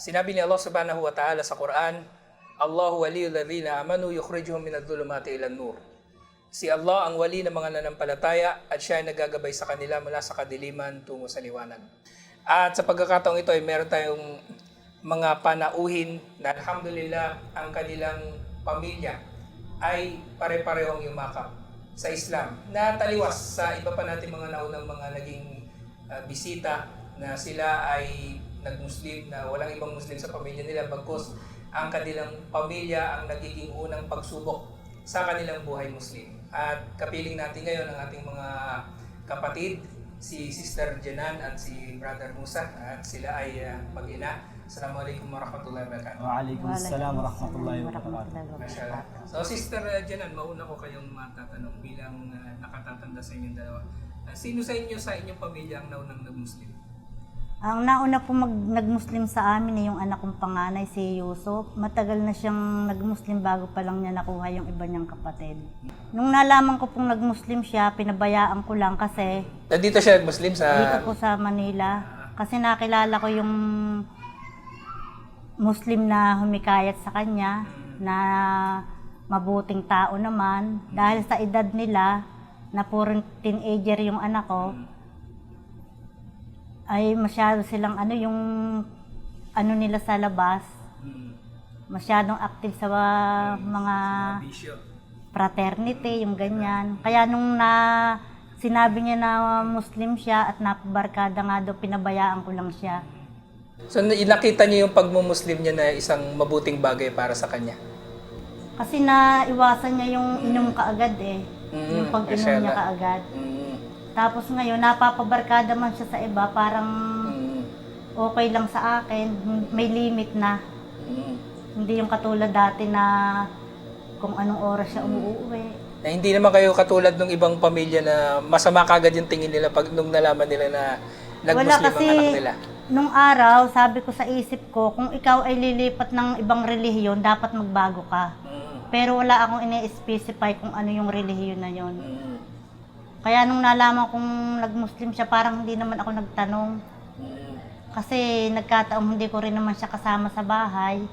Sinabi ni Allah subhanahu wa ta'ala sa Quran, Allahu waliyul ladhina amanu yukhrijuhum minadh dhulumati ilan nur. Si Allah ang wali ng mga nanampalataya at siya ay nagagabay sa kanila mula sa kadiliman tungo sa liwanag. At sa pagkakataong ito ay meron tayong mga panauhin na alhamdulillah ang kanilang pamilya ay pare-parehong yumakap sa Islam na taliwas sa iba pa natin mga naunang mga naging uh, bisita na sila ay nag-Muslim na walang ibang Muslim sa pamilya nila bagkus ang kanilang pamilya ang nagiging unang pagsubok sa kanilang buhay Muslim. At kapiling natin ngayon ang ating mga kapatid, si Sister Janan at si Brother Musa at sila ay uh, mag-ina. Assalamualaikum warahmatullahi wabarakatuh. Waalaikumsalam warahmatullahi wabarakatuh. So Sister uh, Janan, mauna ko kayong matatanong bilang uh, nakatatanda sa inyong dalawa. Uh, sino sa inyo sa inyong pamilya ang naunang nag-Muslim? Ang nauna po mag, nag-Muslim sa amin ay yung anak kong panganay, si Yusuf. Matagal na siyang nag-Muslim bago pa lang niya nakuha yung iba niyang kapatid. Nung nalaman ko pong nag-Muslim siya, pinabayaan ko lang kasi Nandito siya nag-Muslim sa... dito po sa Manila. Kasi nakilala ko yung Muslim na humikayat sa kanya, na mabuting tao naman. Dahil sa edad nila, na purong teenager yung anak ko, ay masyado silang ano yung ano nila sa labas, Mm, masyadong active sa uh, mga fraternity, yung ganyan. Kaya nung na sinabi niya na Muslim siya at napabarkada nga daw, pinabayaan ko lang siya. So na- nakita niyo yung pagmumuslim niya na isang mabuting bagay para sa kanya. Kasi naiwasan niya yung inom kaagad eh. Mm, yung pag-inom niya kaagad. Mm, Tapos ngayon, napapabarkada man siya sa iba, parang mm, okay lang sa akin, may limit na. mm. Hindi yung katulad dati na kung anong oras siya umuwi. Na hindi naman kayo katulad ng ibang pamilya na masama kagad yung tingin nila pag nung nalaman nila na nag-Muslim ang anak nila. nung araw, sabi ko sa isip ko, kung ikaw ay lilipat ng ibang relihiyon, dapat magbago ka. Mm, Pero wala akong ini-specify kung ano yung relihiyon na yon. mm, Kaya nung nalaman kong nag-Muslim siya, parang hindi naman ako nagtanong. mm. Kasi nagkataong hindi ko rin naman siya kasama sa bahay.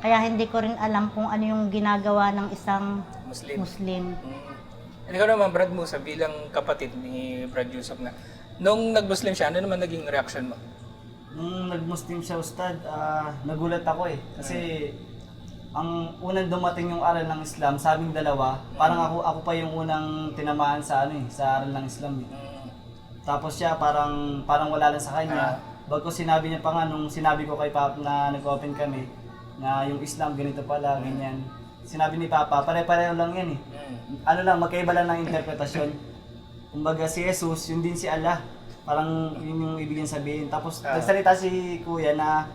Kaya hindi ko rin alam kung ano yung ginagawa ng isang Muslim. Muslim. Mm. Ikaw naman, Brad Musa, bilang kapatid ni Brad Yusuf na, nung nag-Muslim siya, ano naman naging reaction mo? Nung nag-Muslim siya, Ustad, ah, nagulat ako eh. Kasi ang unang dumating yung aral ng Islam sa aming dalawa, parang ako ako pa yung unang tinamaan sa ano eh, sa aral ng Islam eh. Tapos siya parang parang wala lang sa kanya. Bago sinabi niya pa nga nung sinabi ko kay Papa na nag-open kami na yung Islam ganito pala, ganyan. Sinabi ni Papa, pare-pareho lang yan eh. ano lang, magkaiba lang ng interpretasyon. Kumbaga si Jesus, yun din si Allah. Parang yun yung ibig sabihin. Tapos Ah. nagsalita si Kuya na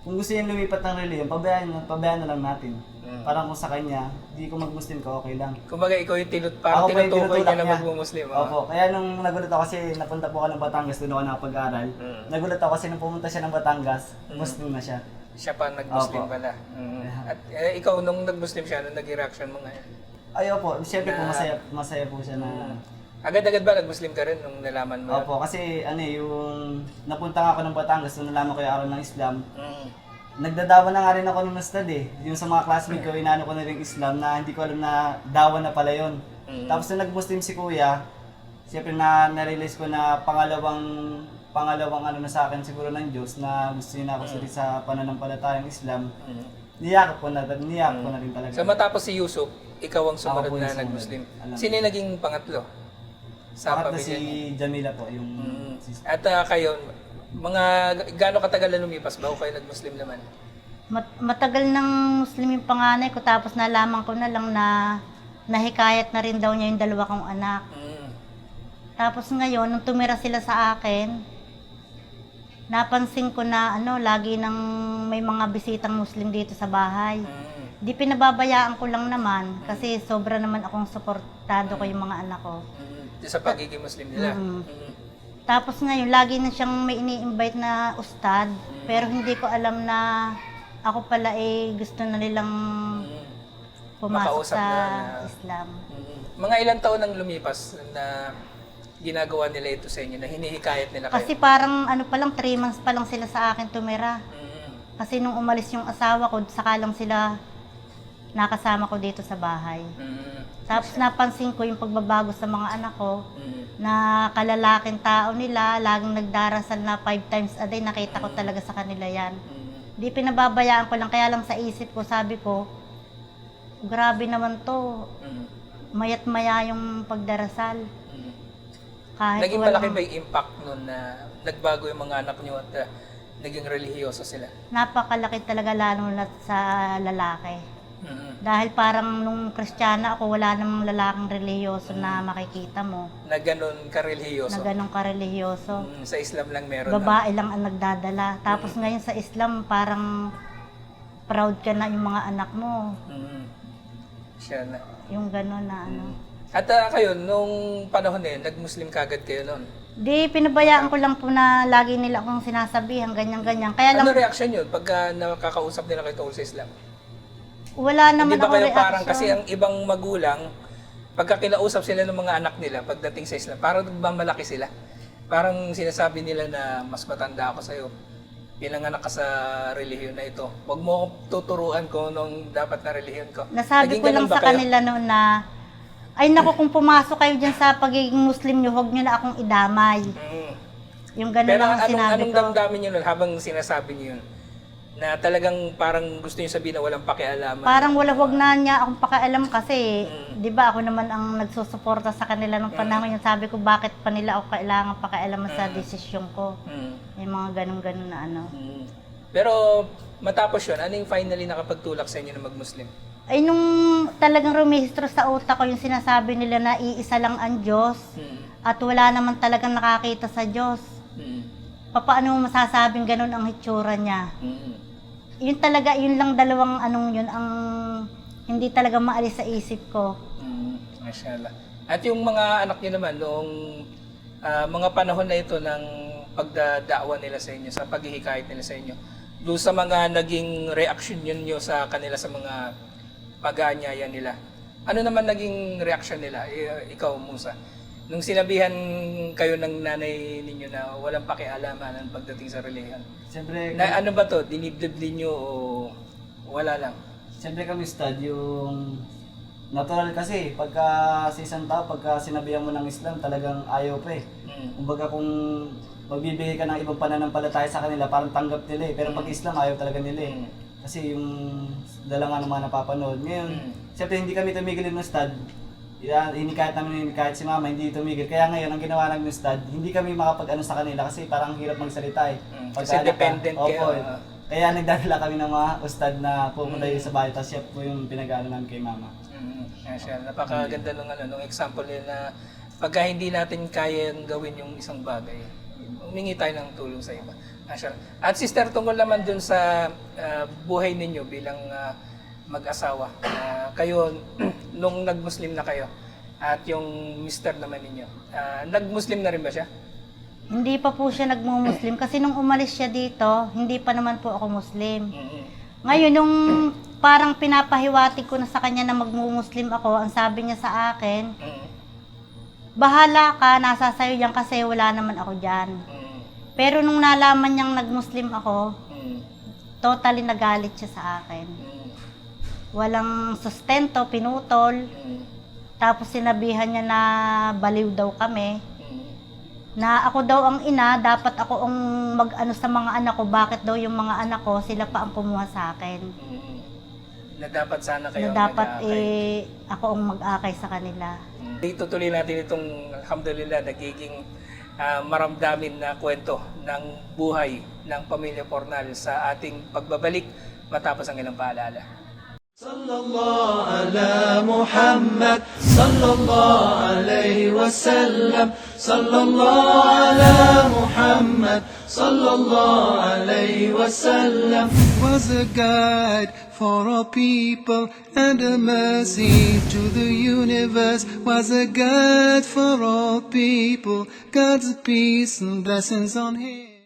kung gusto niyang lumipat ng reliyon, pabayaan, pabayaan na lang natin. Mm. Parang kung sa kanya, di ko mag-Muslim ka, okay lang. Kumbaga, ikaw yung tinut parang Ako pa yung tinutukoy niya na niya. mag-Muslim. Opo, kaya nung nagulat ako kasi napunta po ako ng Batangas, doon ako nakapag-aral. Mm. Nagulat ako kasi nung pumunta siya ng Batangas, Mm. Muslim na siya. Siya pa nag-Muslim Opo. pala. Mm. At eh, ikaw, nung nag-Muslim siya, ano naging reaction mo ngayon? Ayaw po, siyempre po Na- masaya, masaya po siya na... Agad-agad ba nag-Muslim ka rin nung nalaman mo? Opo, kasi ano eh, yung napunta nga ako ng Batangas, nung nalaman ko yung araw ng Islam, Mm. Nagdadawa na nga rin ako ng Ustad eh. Yung sa mga classmate ko, inano ko na rin Islam na hindi ko alam na dawa na pala yun. Mm. Tapos nung nag-Muslim si Kuya, siyempre na na-realize ko na pangalawang pangalawang ano na sa akin siguro ng Diyos na gusto niya na ako sulit sa pananampalatayang Islam. Mm. Niyakap ko na, niyakap ko na rin talaga. So matapos si Yusuf, ikaw ang sumunod na nag-Muslim. Sino yung naging pangatlo? Sa Pangat na si? Jamila po, yung Mm. sis- At ah, kayo, mga gaano katagal na lumipas bago kayo nag-Muslim naman? Mat- matagal ng Muslim yung panganay ko tapos nalaman ko na lang na nahikayat na rin daw niya yung dalawa kong anak. Mm. Tapos ngayon, nung tumira sila sa akin, napansin ko na ano, lagi nang may mga bisitang Muslim dito sa bahay. Mm. Di pinababayaan ko lang naman kasi sobra naman akong suportado ko yung mga anak ko. Mm. Sa pagiging Muslim nila. Mm. Mm. Tapos ngayon, lagi na siyang may ini-invite na ustad, pero hindi ko alam na ako pala eh gusto na nilang Mm. pumasok Makausap sa na na- Islam. Mm. Mga ilang taon nang lumipas na ginagawa nila ito sa inyo, na hinihikayat nila kayo? Kasi parang ano pa lang, 3 months pa lang sila sa akin tumira. Mm. Kasi nung umalis yung asawa ko, saka lang sila nakasama ko dito sa bahay. Mm. Tapos napansin ko yung pagbabago sa mga anak ko, Mm. na kalalaking tao nila, laging nagdarasal na five times a day, nakita ko talaga sa kanila yan. Mm. Di pinababayaan ko lang, kaya lang sa isip ko, sabi ko, grabe naman to, Mm. mayat maya yung pagdarasal. Mm. Kahit Naging malaki ba yung impact nun na nagbago yung mga anak niyo at uh, naging relihiyoso sila? Napakalaki talaga lalo na sa lalaki. Mm. Dahil parang nung kristyana ako, wala namang lalaking relihiyoso na makikita mo. Na ganun Na ka-relihiyoso. ganun ka-relihiyoso. Mm, sa Islam lang meron. Babae lang ang nagdadala. Tapos ngayon sa Islam, parang proud ka na yung mga anak mo. Mm. Siya na. Yung gano'n na ano. At uh, kayo, nung panahon na yun, nag-Muslim kagad kayo noon. Di, pinabayaan ko lang po na lagi nila akong sinasabihan, ganyan-ganyan. Kaya lang, Ano reaction yun pagka nakakausap nila kayo tungkol sa Islam? Wala naman Hindi ba ako kayo reaction. parang, kasi ang ibang magulang, pagka kinausap sila ng mga anak nila pagdating sa Islam, parang nagmamalaki sila. Parang sinasabi nila na mas matanda ako sa'yo. Pinanganak ka sa relihiyon na ito. Huwag mo akong tuturuan ko nung dapat na relihiyon ko. Nasabi Naging ko lang ganun ba sa kayo? kanila noon na, ay naku, kung pumasok kayo dyan sa pagiging Muslim nyo, huwag nyo na akong idamay. Mm. Yung gano'n Pero lang ang anong, sinabi anong ko. damdamin nyo nun habang sinasabi nyo yun? Na talagang parang gusto nyo sabihin na walang pakialaman. Parang wala wag na niya akong pakialam kasi, Mm. 'di ba ako naman ang nagsusuporta sa kanila nung panahon yun. Sabi ko bakit pa nila ako kailangan pakialaman sa desisyon ko. Mm. Yung mga ganun-ganun na ano. Mm. Pero matapos yun, ano yung finally nakapagtulak sa inyo na mag-Muslim? Ay nung talagang rumihistro sa utak ko yung sinasabi nila na iisa lang ang Diyos Mm. at wala naman talagang nakakita sa Diyos. Mm. Papaano mo masasabing ganun ang hitsura niya? Mm. Yun talaga, yun lang dalawang anong yun ang hindi talaga maalis sa isip ko. Mm. Mashallah. At yung mga anak niyo naman, noong ah, mga panahon na ito ng pagdadaawa nila sa inyo, sa paghihikayat nila sa inyo, doon sa mga naging reaction yun nyo sa kanila sa mga pag-aanyaya nila. Ano naman naging reaction nila? I- ikaw, Musa. Nung sinabihan kayo ng nanay ninyo na walang pakialaman ang pagdating sa relihiyon. Siyempre, Na ano ba to? Dinibdib ninyo o wala lang? siyempre kami stud, yung natural kasi, pagka sa isang tao, pagka sinabihan mo ng Islam, talagang ayaw pa eh. Mm. Kumbaga kung magbibigay ka ng ibang pananampalataya sa kanila, parang tanggap nila eh. Pero pag Islam, ayaw talaga nila eh. Mm. Kasi yung dala nga ng mga napapanood. Ngayon, Mm. siyempre hindi kami tumigil ng stud. Yan, hinikayat namin hinikayat si mama, hindi tumigil. Kaya ngayon, ang ginawa namin ng stud, hindi kami makapag-ano sa kanila kasi parang hirap magsalita eh. Mm, Pagka kasi anak ka- dependent Opo, kayo, eh. ah. Kaya nagdadala kami ng mga ustad na pupunta Mm. yun sa bahay, tapos siya po yung pinag namin kay mama. Mm, Masya, napakaganda nung ano, nung example nila na pagka hindi natin kayang gawin yung isang bagay, humingi tayo ng tulong sa iba. Masya. At sister, tungkol naman dun sa ah, buhay ninyo bilang ah, mag-asawa. Ah, kayo, nung nag-Muslim na kayo, at yung mister naman ninyo, ah, nag-Muslim na rin ba siya? Hindi pa po siya nagmo-Muslim kasi nung umalis siya dito, hindi pa naman po ako Muslim. Mm, Ngayon, nung parang pinapahiwatig ko na sa kanya na magmo-Muslim ako, ang sabi niya sa akin, mm, bahala ka, nasa sayo yan kasi wala naman ako dyan. mm, Pero nung nalaman niyang nag-Muslim ako, totally nagalit siya sa akin. Mm, Walang sustento, pinutol. mm, Tapos sinabihan niya na baliw daw kami. mm. Na ako daw ang ina, dapat ako ang mag-ano sa mga anak ko. Bakit daw yung mga anak ko, sila pa ang kumuha sa akin. Mm. Na dapat sana kayo Na dapat eh, ako ang mag-akay sa kanila. Dito tuloy natin itong alhamdulillah nagiging ah, maramdamin na kwento ng buhay ng pamilya Pornal sa ating pagbabalik matapos ang ilang paalala. صلى الله على محمد صلى الله عليه وسلم صلى الله على محمد صلى الله عليه وسلم was a guide for all people and a mercy to the universe was a guide for all people God's peace and blessings on him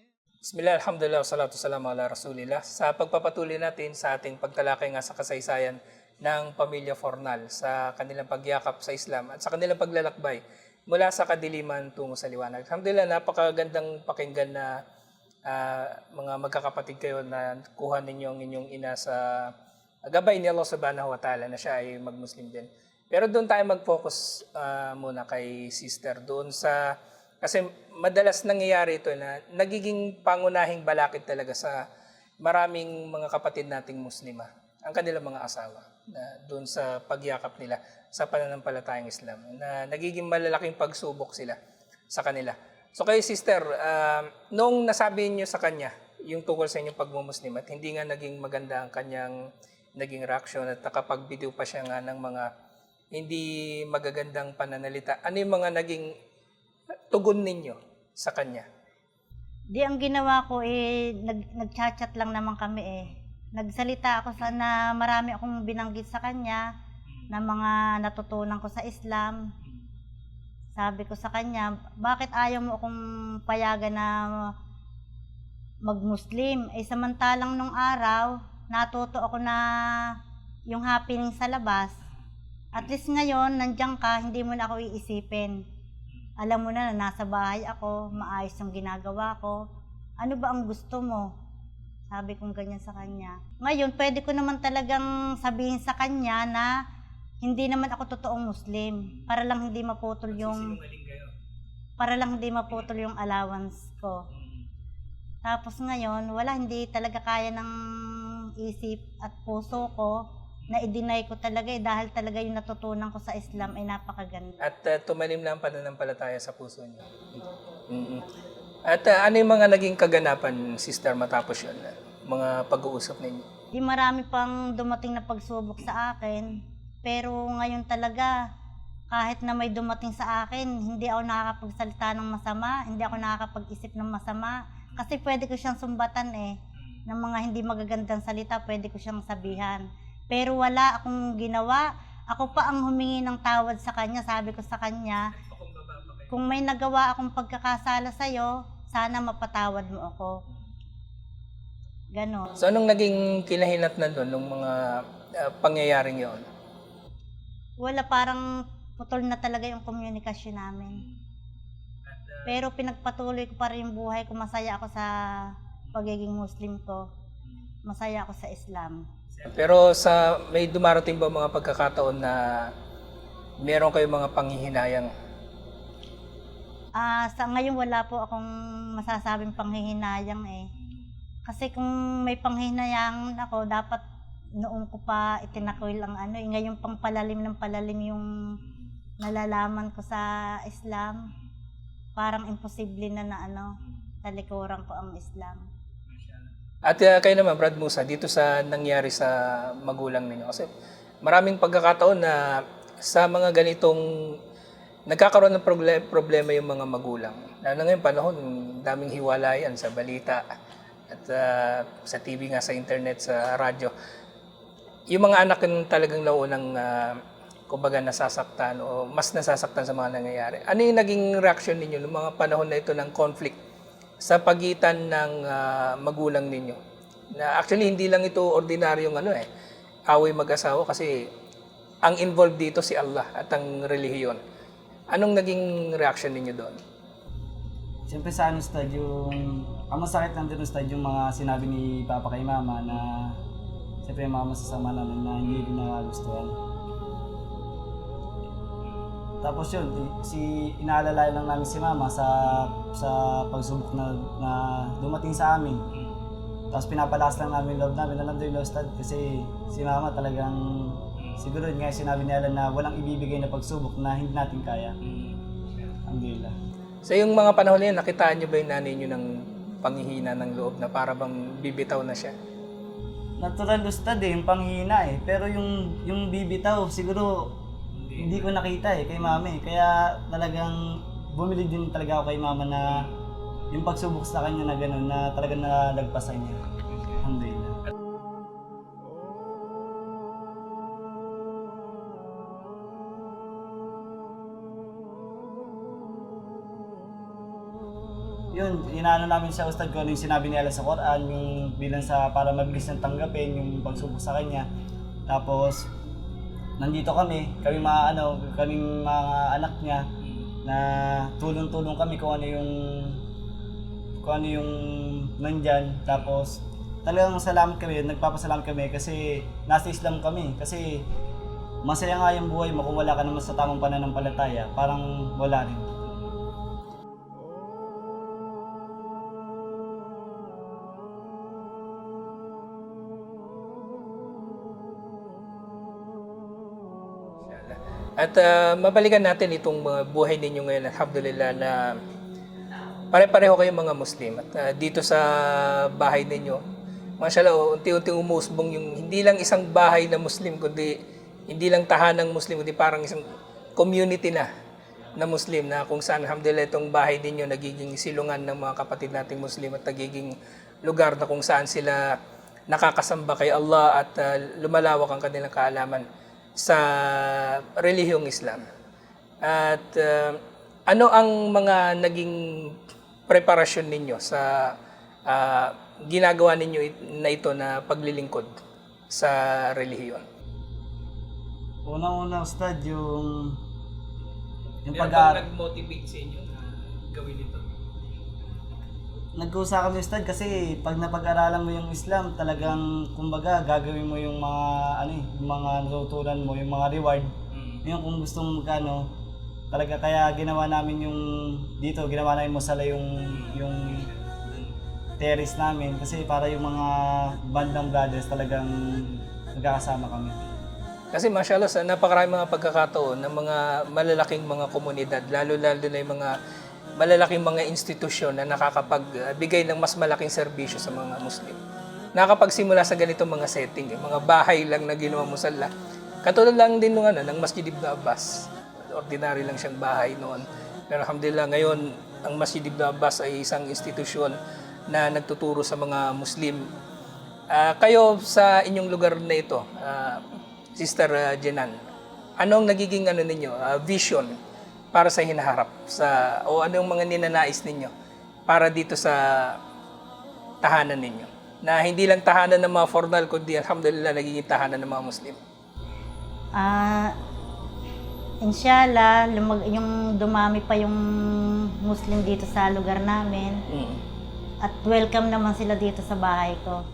Bismillah, alhamdulillah, salatu salamu ala rasulillah. Sa pagpapatuloy natin sa ating pagtalakay nga sa kasaysayan ng pamilya Fornal sa kanilang pagyakap sa Islam at sa kanilang paglalakbay mula sa kadiliman tungo sa liwanag. Alhamdulillah, napakagandang pakinggan na ah, mga magkakapatid kayo na kuha ninyo ang inyong ina sa gabay ni Allah subhanahu wa ta'ala na siya ay mag-Muslim din. Pero doon tayo mag-focus ah, muna kay sister doon sa kasi madalas nangyayari ito na nagiging pangunahing balakid talaga sa maraming mga kapatid nating muslima ang kanilang mga asawa na doon sa pagyakap nila sa pananampalatayang Islam na nagiging malalaking pagsubok sila sa kanila. So kayo sister, ah, nung nasabi niyo sa kanya yung tungkol sa inyong pagmumuslim at hindi nga naging maganda ang kanyang naging reaction at nakapag-video pa siya nga ng mga hindi magagandang pananalita. Ano yung mga naging tugon ninyo sa kanya? Di ang ginawa ko eh, nag, nag-chat lang naman kami eh. Nagsalita ako sa na marami akong binanggit sa kanya na mga natutunan ko sa Islam. Sabi ko sa kanya, bakit ayaw mo akong payagan na mag-Muslim? Eh samantalang nung araw, natuto ako na yung happening sa labas. At least ngayon, nandiyan ka, hindi mo na ako iisipin. Alam mo na na nasa bahay ako, maayos yung ginagawa ko. Ano ba ang gusto mo? Sabi kong ganyan sa kanya. Ngayon, pwede ko naman talagang sabihin sa kanya na hindi naman ako totoong Muslim. Para lang hindi maputol yung para lang hindi maputol yung allowance ko. Tapos ngayon, wala, hindi talaga kaya ng isip at puso ko na i-deny ko talaga eh, dahil talaga yung natutunan ko sa Islam ay napakaganda. At uh, tumanim na ang pananampalataya sa puso niyo. Mm-mm. At uh, ano yung mga naging kaganapan, sister, matapos yun? Mga pag-uusap ninyo? Di marami pang dumating na pagsubok sa akin. Pero ngayon talaga, kahit na may dumating sa akin, hindi ako nakakapagsalita ng masama, hindi ako nakakapag-isip ng masama. Kasi pwede ko siyang sumbatan eh, ng mga hindi magagandang salita, pwede ko siyang sabihan. Pero wala akong ginawa. Ako pa ang humingi ng tawad sa kanya. Sabi ko sa kanya, kung may nagawa akong pagkakasala sa'yo, sana mapatawad mo ako. Ganon. So anong naging kinahinat na doon nung mga uh, pangyayaring yon? wala parang putol na talaga yung komunikasyon namin. Pero pinagpatuloy ko pa rin yung buhay ko. Masaya ako sa pagiging Muslim ko. Masaya ako sa Islam. Pero sa may dumarating ba mga pagkakataon na meron kayong mga panghihinayang? Ah, sa ngayon wala po akong masasabing panghihinayang eh. Kasi kung may panghihinayang ako, dapat noon ko pa itinakwil ang ano eh. Ngayon pang palalim ng palalim yung nalalaman ko sa Islam. Parang imposible na na ano, talikuran ko ang Islam. At uh, kayo naman, Brad Musa, dito sa nangyari sa magulang ninyo. Kasi maraming pagkakataon na sa mga ganitong nagkakaroon ng proble- problema yung mga magulang. Lalo na ngayong panahon, daming hiwalayan sa balita at uh, sa TV nga, sa internet, sa radyo. Yung mga anak yung talagang naunang uh, kumbaga nasasaktan o mas nasasaktan sa mga nangyayari. Ano yung naging reaction ninyo noong mga panahon na ito ng conflict sa pagitan ng ah, magulang ninyo? Na actually hindi lang ito ordinaryong ano eh, away mag-asawa kasi ang involved dito si Allah at ang relihiyon. Anong naging reaction ninyo doon? Siyempre sa ano stad yung, ang masakit lang din stad yung mga sinabi ni Papa kay Mama na siyempre yung mga masasama namin na hindi rin nagustuhan. Tapos yun, si inaalala lang namin si Mama sa sa pagsubok na, na dumating sa amin. Tapos pinapalakas lang namin love namin na nandun yung love stad kasi si Mama talagang siguro yun nga sinabi ni Alan na walang ibibigay na pagsubok na hindi natin kaya. Alhamdulillah. Sa yung mga panahon na yun, nakitaan nyo ba yung nanay nyo ng panghihina ng loob na para bang bibitaw na siya? natural lustad eh, yung panghina eh. Pero yung, yung bibitaw, siguro hindi ko nakita eh kay mama eh. Kaya talagang bumili din talaga ako kay mama na yung pagsubok sa kanya na gano'n na talagang nalagpasan niya. Alhamdulillah. yun, inaano namin sa ustad ko ano yung sinabi ni Allah sa Quran, yung bilang sa para mabilis nang tanggapin yung pagsubok sa kanya. Tapos nandito kami, kami mga ano, kaming mga anak niya na tulong-tulong kami kung ano yung kung ano yung nandyan. Tapos talagang salamat kami, nagpapasalamat kami kasi nasa Islam kami. Kasi masaya nga yung buhay mo kung wala ka naman sa tamang pananampalataya. Parang wala rin. At ah, mabalikan natin itong mga buhay ninyo ngayon, alhamdulillah, na pare-pareho kayong mga Muslim. At ah, dito sa bahay ninyo, mashallah, unti-unti umusbong yung hindi lang isang bahay na Muslim, kundi hindi lang tahanang Muslim, kundi parang isang community na na Muslim na kung saan alhamdulillah itong bahay ninyo nagiging silungan ng mga kapatid nating Muslim at nagiging lugar na kung saan sila nakakasamba kay Allah at ah, lumalawak ang kanilang kaalaman sa relihiyong Islam. At ah, ano ang mga naging preparasyon ninyo sa ah, ginagawa ninyo it- na ito na paglilingkod sa relihiyon? Unang-una, Ustad, yung yung pag nag-motivate sa inyo na gawin ito? Nagkusa kami Ustad kasi pag napag-aralan mo yung Islam, talagang kumbaga gagawin mo yung mga ano eh, yung mga natutunan mo, yung mga reward. Yung kung gusto mo magkano, talaga kaya ginawa namin yung dito, ginawa namin masala yung yung terrace namin kasi para yung mga bandang brothers talagang nagkakasama kami. Kasi mashallah, sa napakarami mga pagkakataon ng mga malalaking mga komunidad, lalo-lalo na yung mga malalaking mga institusyon na nakakapagbigay ng mas malaking serbisyo sa mga Muslim. Nakakapagsimula sa ganitong mga setting, eh, mga bahay lang na ginawa musalla. Katulad lang din nung ano, ng Masjid Ibn Abbas. Ordinary lang siyang bahay noon. Pero alhamdulillah, ngayon, ang Masjid Ibn Abbas ay isang institusyon na nagtuturo sa mga Muslim Ah, kayo sa inyong lugar na ito, ah, Sister ah, Jenan, anong nagiging ano ninyo, ah, vision para sa hinaharap sa o anong mga ninanais ninyo para dito sa tahanan ninyo? Na hindi lang tahanan ng mga formal kundi alhamdulillah nagiging tahanan ng mga Muslim. Ah, inshallah, lumag- yung dumami pa yung Muslim dito sa lugar namin. Mm. At welcome naman sila dito sa bahay ko.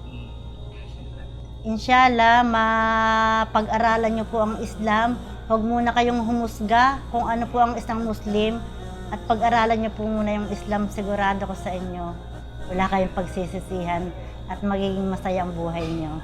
Inshallah, mapag-aralan niyo po ang Islam. Huwag muna kayong humusga kung ano po ang isang Muslim. At pag-aralan niyo po muna yung Islam, sigurado ko sa inyo. Wala kayong pagsisisihan at magiging masaya ang buhay niyo.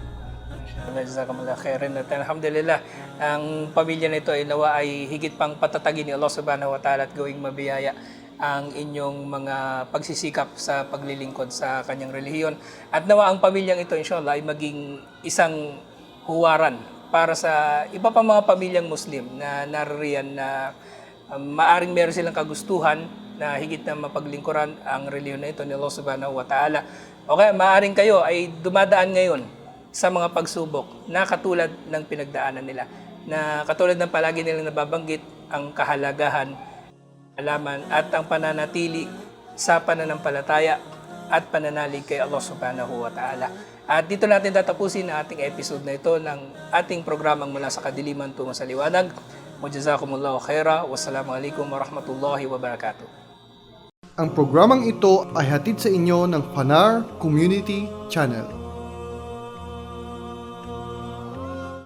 Jazakumullah khairan at alhamdulillah ang pamilya nito ay nawa ay higit pang patatagin ni Allah subhanahu wa ta'ala at gawing mabiyaya ang inyong mga pagsisikap sa paglilingkod sa kanyang relihiyon at nawa ang pamilyang ito inshallah ay maging isang huwaran para sa iba pa mga pamilyang Muslim na naririyan na um, maaring meron silang kagustuhan na higit na mapaglingkuran ang relihiyon na ito ni Allah subhanahu wa ta'ala. O kaya maaring kayo ay dumadaan ngayon sa mga pagsubok na katulad ng pinagdaanan nila. Na katulad ng palagi nilang nababanggit ang kahalagahan, alaman at ang pananatili sa pananampalataya at pananalig kay Allah subhanahu wa ta'ala. At dito natin tatapusin ang ating episode na ito ng ating programang mula sa kadiliman tungo sa liwanag. Mujazakumullahu khaira. Wassalamualaikum warahmatullahi wabarakatuh. Ang programang ito ay hatid sa inyo ng Fanar Community Channel.